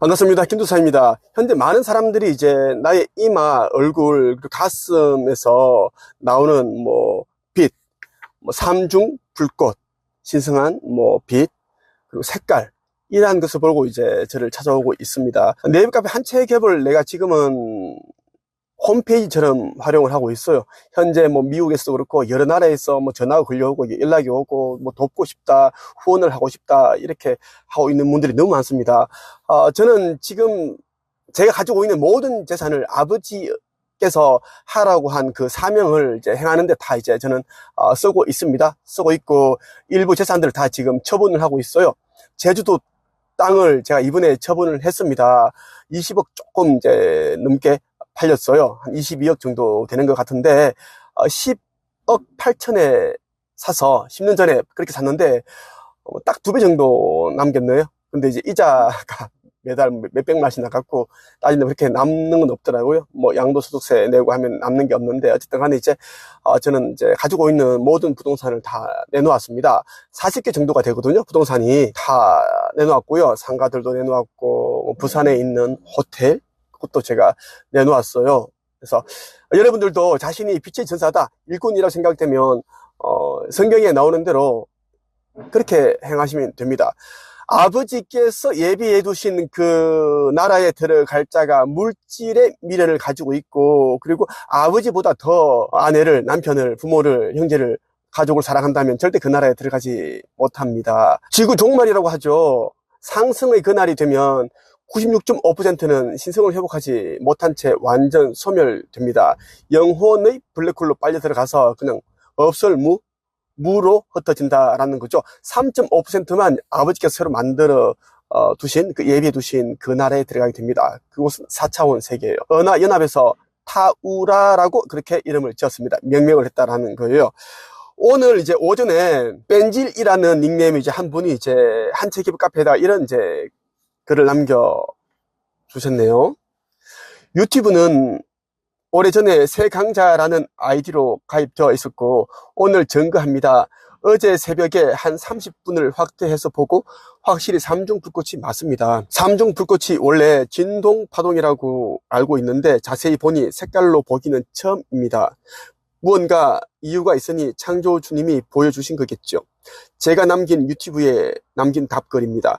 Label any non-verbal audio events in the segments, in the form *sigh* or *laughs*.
반갑습니다. 김두사입니다. 현재 많은 사람들이 이제 나의 이마, 얼굴, 그리고 가슴에서 나오는 뭐 빛, 뭐 삼중 불꽃, 신성한 뭐 빛, 그리고 색깔, 이러한 것을 보고 이제 저를 찾아오고 있습니다. 네이버 카페 한채 겹을 내가 지금은 홈페이지처럼 활용을 하고 있어요. 현재 뭐 미국에서도 그렇고 여러 나라에서 뭐 전화가 걸려오고 연락이 오고 뭐 돕고 싶다, 후원을 하고 싶다 이렇게 하고 있는 분들이 너무 많습니다. 어, 저는 지금 제가 가지고 있는 모든 재산을 아버지께서 하라고 한 그 사명을 이제 행하는데 다 이제 저는 어, 쓰고 있습니다. 쓰고 있고 일부 재산들을 다 지금 처분을 하고 있어요. 제주도 땅을 제가 이번에 처분을 했습니다. 20억 조금 이제 넘게 팔렸어요. 한 22억 정도 되는 것 같은데, 어, 10억 8천에 사서 10년 전에 그렇게 샀는데, 어, 딱두 배 정도 남겼네요. 근데 이제 이자가 *laughs* 매달 몇백만씩 나갔고, 따지면 그렇게 남는 건 없더라고요. 뭐 양도소득세 내고 하면 남는 게 없는데, 어쨌든 간에 이제, 어, 저는 이제 가지고 있는 모든 부동산을 다 내놓았습니다. 40개 정도가 되거든요. 부동산이 다 내놓았고요. 상가들도 내놓았고, 뭐 부산에 있는 호텔, 그것도 제가 내놓았어요. 그래서 여러분들도 자신이 빛의 전사다, 일꾼이라고 생각되면 어, 성경에 나오는 대로 그렇게 행하시면 됩니다. 아버지께서 예비해 두신 그 나라에 들어갈 자가 물질의 미래를 가지고 있고 그리고 아버지보다 더 아내를 남편을 부모를 형제를 가족을 사랑한다면 절대 그 나라에 들어가지 못합니다. 지구 종말이라고 하죠. 상승의 그날이 되면 96.5%는 신성을 회복하지 못한 채 완전 소멸됩니다. 영혼의 블랙홀로 빨려 들어가서 그냥 없을무, 무로 흩어진다라는 거죠. 3.5%만 아버지께서 새로 만들어 어, 두신 그 예비해 두신 그 나라에 들어가게 됩니다. 그곳은 4차원 세계예요. 은하 연합에서 타우라라고 그렇게 이름을 지었습니다. 명명을 했다라는 거예요. 오늘 이제 오전에 벤질이라는 닉네임이 이제 한 분이 이제 한채 기부 카페에다 이런 이제 글을 남겨 주셨네요. 유튜브는 오래전에 새 강자라는 아이디로 가입되어 있었고 오늘 점거합니다. 어제 새벽에 한 30분을 확대해서 보고 확실히 삼중 불꽃이 맞습니다. 삼중 불꽃이 원래 진동 파동이라고 알고 있는데 자세히 보니 색깔로 보기는 처음입니다. 무언가 이유가 있으니 창조주님이 보여주신 거겠죠. 제가 남긴 유튜브에 남긴 답글입니다.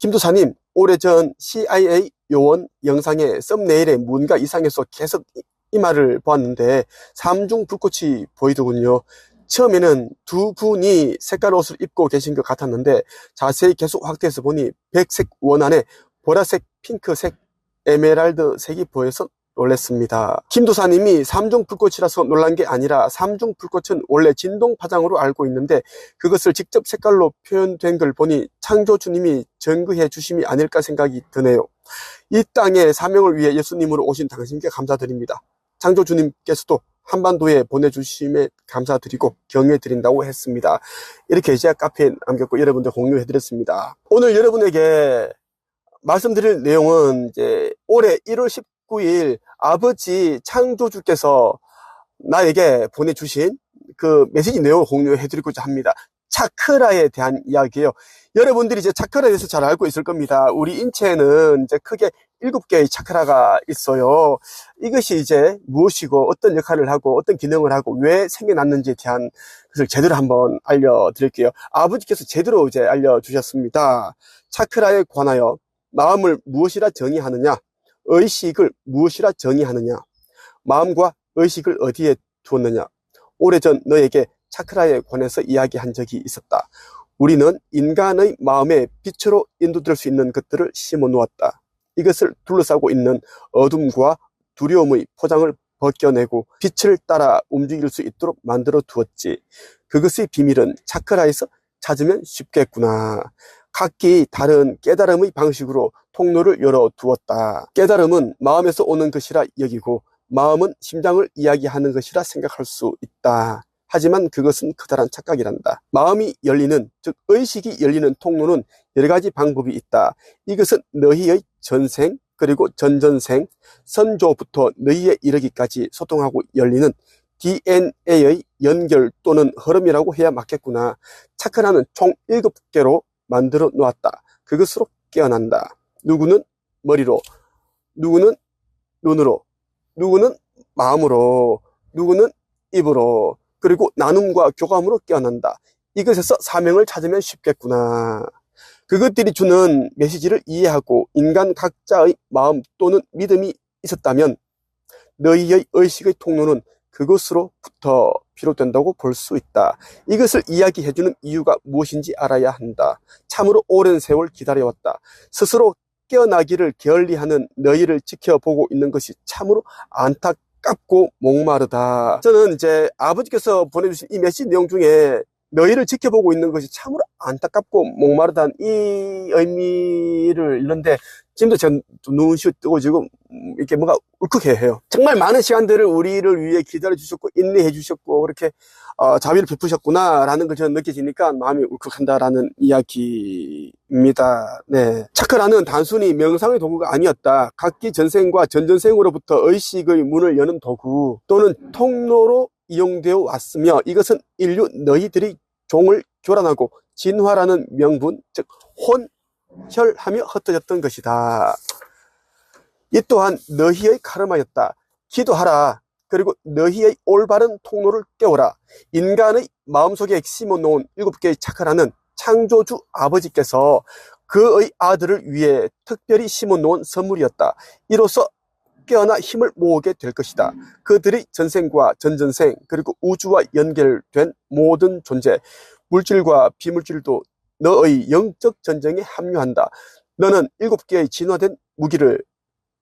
김도사님, 오래전 CIA 요원 영상의 썸네일에 뭔가 이상해서 계속 이, 이 말을 보았는데 삼중 불꽃이 보이더군요. 처음에는 두 분이 색깔 옷을 입고 계신 것 같았는데 자세히 계속 확대해서 보니 백색 원 안에 보라색, 핑크색, 에메랄드 색이 보여서 놀랬습니다. 김도사님이 삼중 불꽃이라서 놀란 게 아니라 삼중 불꽃은 원래 진동 파장으로 알고 있는데 그것을 직접 색깔로 표현된 걸 보니 창조주님이 증거해 주심이 아닐까 생각이 드네요. 이 땅에 사명을 위해 예수님으로 오신 당신께 감사드립니다. 창조주님께서도 한반도에 보내주심에 감사드리고 경애드린다고 했습니다. 이렇게 이제 카페에 남겼고 여러분들 공유해드렸습니다. 오늘 여러분에게 말씀드릴 내용은 이제 올해 1월 19일 아버지 창조주께서 나에게 보내주신 그 메시지 내용을 공유해 드리고자 합니다. 차크라에 대한 이야기예요. 여러분들이 이제 차크라에 대해서 잘 알고 있을 겁니다. 우리 인체에는 이제 크게 일곱 개의 차크라가 있어요. 이것이 이제 무엇이고 어떤 역할을 하고 어떤 기능을 하고 왜 생겨났는지에 대한 것을 제대로 한번 알려드릴게요. 아버지께서 제대로 이제 알려주셨습니다. 차크라에 관하여 마음을 무엇이라 정의하느냐, 의식을 무엇이라 정의하느냐, 마음과 의식을 어디에 두었느냐. 오래전 너에게 차크라에 관해서 이야기한 적이 있었다. 우리는 인간의 마음에 빛으로 인도될 수 있는 것들을 심어 놓았다. 이것을 둘러싸고 있는 어둠과 두려움의 포장을 벗겨내고 빛을 따라 움직일 수 있도록 만들어 두었지. 그것의 비밀은 차크라에서 찾으면 쉽겠구나. 각기 다른 깨달음의 방식으로 통로를 열어 두었다. 깨달음은 마음에서 오는 것이라 여기고 마음은 심장을 이야기하는 것이라 생각할 수 있다. 하지만 그것은 커다란 착각이란다. 마음이 열리는, 즉 의식이 열리는 통로는 여러 가지 방법이 있다. 이것은 너희의 전생, 그리고 전전생, 선조부터 너희에 이르기까지 소통하고 열리는 DNA의 연결 또는 흐름이라고 해야 맞겠구나. 차크라는 총 7개로 만들어 놓았다. 그것으로 깨어난다. 누구는 머리로, 누구는 눈으로, 누구는 마음으로, 누구는 입으로, 그리고 나눔과 교감으로 깨어난다. 이것에서 사명을 찾으면 쉽겠구나. 그것들이 주는 메시지를 이해하고 인간 각자의 마음 또는 믿음이 있었다면 너희의 의식의 통로는 그것으로부터 비롯된다고 볼 수 있다. 이것을 이야기해주는 이유가 무엇인지 알아야 한다. 참으로 오랜 세월 기다려왔다. 스스로 깨어나기를 게을리하는 너희를 지켜보고 있는 것이 참으로 안타깝고 목마르다. 저는 이제 아버지께서 보내주신 이 메시지 내용 중에 너희를 지켜보고 있는 것이 참으로 안타깝고 목마르다는 이 의미를 읽는데 지금도 제가 좀 눈시 뜨고 지금 음, 이렇게 뭔가 울컥해요. 정말 많은 시간들을 우리를 위해 기다려 주셨고 인내해 주셨고 그렇게 어, 자비를 베푸셨구나라는 걸 저는 느껴지니까 마음이 울컥한다라는 이야기입니다. 네. 차크라는 단순히 명상의 도구가 아니었다. 각기 전생과 전전생으로부터 의식의 문을 여는 도구 또는 통로로 이용되어 왔으며 이것은 인류 너희들이 종을 교란하고 진화라는 명분, 즉 혼 혈하며 흩어졌던 것이다. 이 또한 너희의 카르마였다. 기도하라. 그리고 너희의 올바른 통로를 깨워라. 인간의 마음속에 심어놓은 일곱 개의 차크라는 창조주 아버지께서 그의 아들을 위해 특별히 심어놓은 선물이었다. 이로써 깨어나 힘을 모으게 될 것이다. 그들이 전생과 전전생 그리고 우주와 연결된 모든 존재, 물질과 비물질도 너의 영적 전쟁에 합류한다. 너는 일곱 개의 진화된 무기를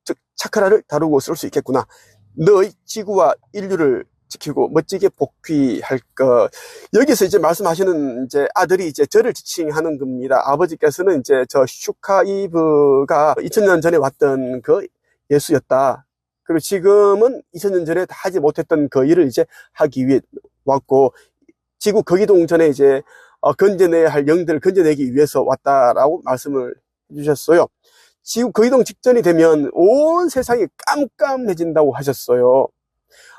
즉 차크라를 다루고 쓸 수 있겠구나. 너의 지구와 인류를 지키고 멋지게 복귀할 것. 여기서 이제 말씀하시는 이제 아들이 이제 저를 지칭하는 겁니다. 아버지께서는 이제 저 슈카이브가 2000년 전에 왔던 그 예수였다. 그리고 지금은 2000년 전에 다 하지 못했던 그 일을 이제 하기 위해 왔고, 지구 거기동 전에 이제 어, 건져내야 할 영들을 건져내기 위해서 왔다라고 말씀을 해주셨어요. 지구 거기동 직전이 되면 온 세상이 깜깜해진다고 하셨어요.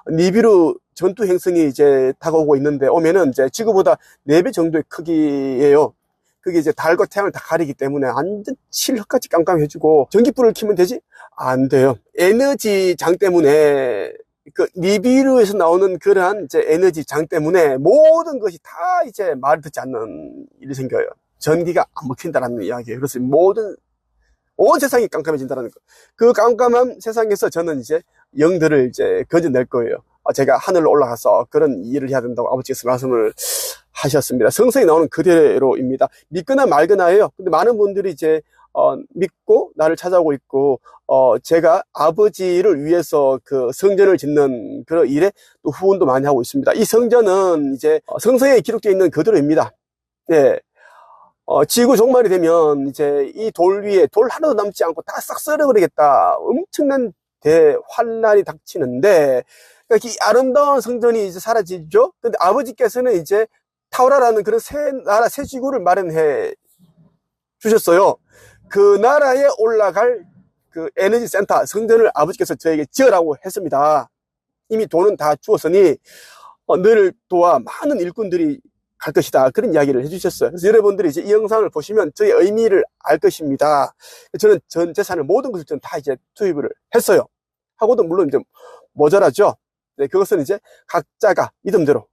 니비루 전투 행성이 이제 다가오고 있는데 오면은 이제 지구보다 4배 정도의 크기예요. 그게 이제 달과 태양을 다 가리기 때문에 완전 칠흑같이 깜깜해지고 전기불을 켜면 되지? 안 돼요. 에너지 장 때문에 그 니비루에서 나오는 그러한 이제 에너지 장 때문에 모든 것이 다 이제 말 듣지 않는 일이 생겨요. 전기가 안 먹힌다라는 이야기예요. 그래서 모든 온 세상이 깜깜해진다는 거. 그 깜깜한 세상에서 저는 이제 영들을 이제 건져낼 거예요. 어, 제가 하늘로 올라가서 그런 일을 해야 된다고 아버지께서 말씀을 하셨습니다. 성서에 나오는 그대로입니다. 믿거나 말거나예요. 근데 많은 분들이 이제 어, 믿고 나를 찾아오고 있고 어, 제가 아버지를 위해서 그 성전을 짓는 그런 일에 또 후원도 많이 하고 있습니다. 이 성전은 이제 어, 성서에 기록되어 있는 그대로입니다. 네. 어, 지구 종말이 되면 이제 이 돌 위에 돌 하나도 남지 않고 다 싹 썰어버리겠다. 엄청난 대환란이 닥치는데 그러니까 이 아름다운 성전이 이제 사라지죠. 근데 아버지께서는 이제 타오라라는 그런 새 나라 새 지구를 마련해 주셨어요. 그 나라에 올라갈 그 에너지 센터 성전을 아버지께서 저에게 지으라고 했습니다. 이미 돈은 다 주었으니 어, 너를 도와 많은 일꾼들이 갈 것이다. 그런 이야기를 해주셨어요. 그래서 여러분들이 이제 이 영상을 보시면 저의 의미를 알 것입니다. 저는 전 재산을 모든 것을 저는 다 이제 투입을 했어요. 하고도 물론 이제 모자라죠. 네, 그것은 이제 각자가 믿음대로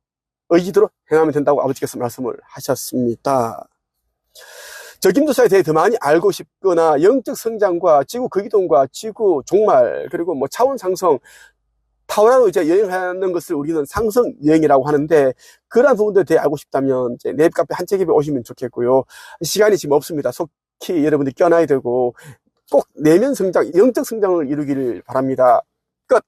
의지대로 행하면 된다고 아버지께서 말씀을 하셨습니다. 적임조사에 대해 더 많이 알고 싶거나 영적 성장과 지구 거기동과 지구 종말 그리고 뭐 차원 상승 타오라로 이제 여행하는 것을 우리는 상승 여행이라고 하는데 그러한 부분들에 대해 알고 싶다면 이제 랩카페 한책입에 오시면 좋겠고요. 시간이 지금 없습니다. 속히 여러분들이 껴놔야 되고 꼭 내면 성장, 영적 성장을 이루기를 바랍니다.